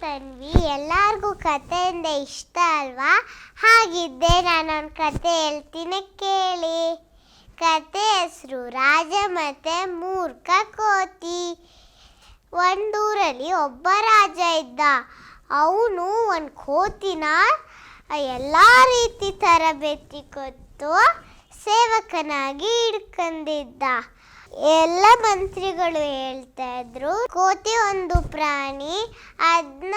ತನ್ವಿ. ಎಲ್ಲರಿಗೂ ಕಥೆಯಿಂದ ಇಷ್ಟ ಅಲ್ವಾ? ಹಾಗಿದ್ದೆ ನಾನೊಂದು ಕತೆ ಹೇಳ್ತೀನಿ ಕೇಳಿ. ಕತೆ ಹೆಸರು ರಾಜ ಮತ್ತೆ ಮೂರ್ಖ ಕೋತಿ. ಒಂದೂರಲ್ಲಿ ಒಬ್ಬ ರಾಜ ಇದ್ದ. ಅವನು ಒಂದು ಕೋತಿನ ಎಲ್ಲ ರೀತಿ ತರಬೇತಿ ಕೊತ್ತು ಸೇವಕನಾಗಿ ಇಡ್ಕೊಂಡಿದ್ದ ಎಲ್ಲ ಮಂತ್ರಿಗಳು ಹೇಳ್ತಾ ಇದ್ರು, ಕೋತಿ ಒಂದು ಪ್ರಾಣಿ ಅದನ್ನ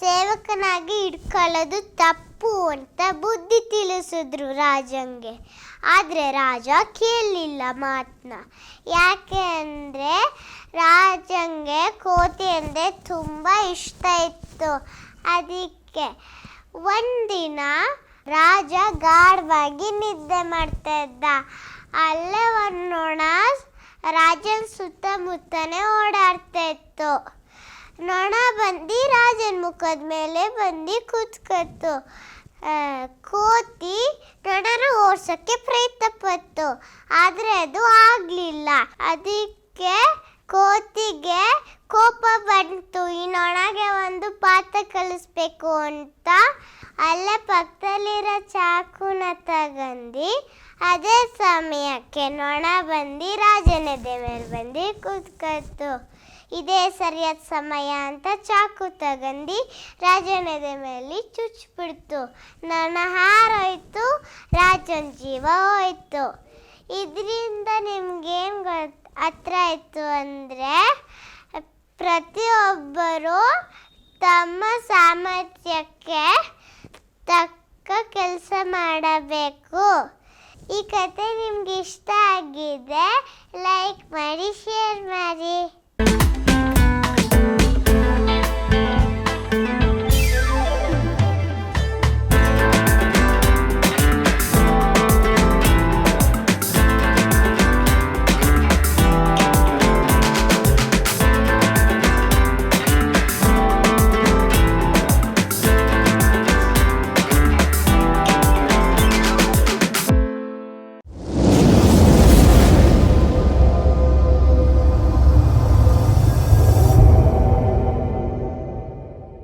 ಸೇವಕನಾಗಿ ಇಟ್ಕೊಳ್ಳೋದು ತಪ್ಪು ಅಂತ ಬುದ್ಧಿ ತಿಳಿಸಿದ್ರು ರಾಜಂಗೆ. ಆದರೆ ರಾಜ ಕೇಳಲಿಲ್ಲ ಮಾತನ್ನ ಯಾಕೆ ಅಂದರೆ ರಾಜಂಗೆ ಕೋತಿ ಅಂದರೆ ತುಂಬ ಇಷ್ಟ ಇತ್ತು. ಅದಕ್ಕೆ ಒಂದಿನ ರಾಜ ಗಾಢವಾಗಿ ನಿದ್ದೆ ಮಾಡ್ತಾ ಇದ್ದ. ಅಲ್ಲೇ ಒಂದು ನೊಣ ರಾಜನ ಸುತ್ತಮುತ್ತನೇ ಓಡಾಡ್ತಾ ಇತ್ತು ನೊಣ ಬಂದು ರಾಜನ ಮುಖದ ಮೇಲೆ ಬಂದು ಕೂತ್ಕೊತ್ತು. ಕೋತಿ ನೊಣನ ಓಡ್ಸೋಕ್ಕೆ ಪ್ರಯತ್ನ ಪತ್ತು ಆದರೆ ಅದು ಆಗಲಿಲ್ಲ. ಅದಕ್ಕೆ ಕೋತಿಗೆ ಕೋಪ ಬಂತು. ಈ ನೊಣಗೆ ಒಂದು ಪಾತ್ರ ಕಲಿಸ್ಬೇಕು ಅಂತ ಅಲ್ಲೇ ಪಕ್ಕದಲ್ಲಿರೋ ಚಾಕುನ ತಗಂದು ಅದೇ ಸಮಯಕ್ಕೆ ನೊಣ ಬಂದು ರಾಜನೆದೆ ಮೇಲೆ ಬಂದು ಕೂತ್ಕತ್ತು. ಇದೇ ಸರಿಯಾದ ಸಮಯ ಅಂತ ಚಾಕು ತಗಂದು ರಾಜನೆದೆ ಮೇಲೆ ಚುಚ್ಚಿಬಿಡ್ತು ನೊಣ ಹಾರೋಯ್ತು, ರಾಜನ ಜೀವ ಹೋಯ್ತು. ಇದರಿಂದ ನಿಮ್ಗೇನು ಗೊತ್ತು, ಹತ್ರ ಆಯಿತು ಅಂದರೆ ಪ್ರತಿಯೊಬ್ಬರು ತಮ್ಮ ಸಾಮರ್ಥ್ಯಕ್ಕೆ ತಕ್ಕ ಕೆಲಸ ಮಾಡಬೇಕು. ಈ ಕತೆ ನಿಮ್ಗೆ ಇಷ್ಟ ಆಗಿದೆ ಲೈಕ್ ಮಾಡಿ ಶೇರ್ ಮಾಡಿ.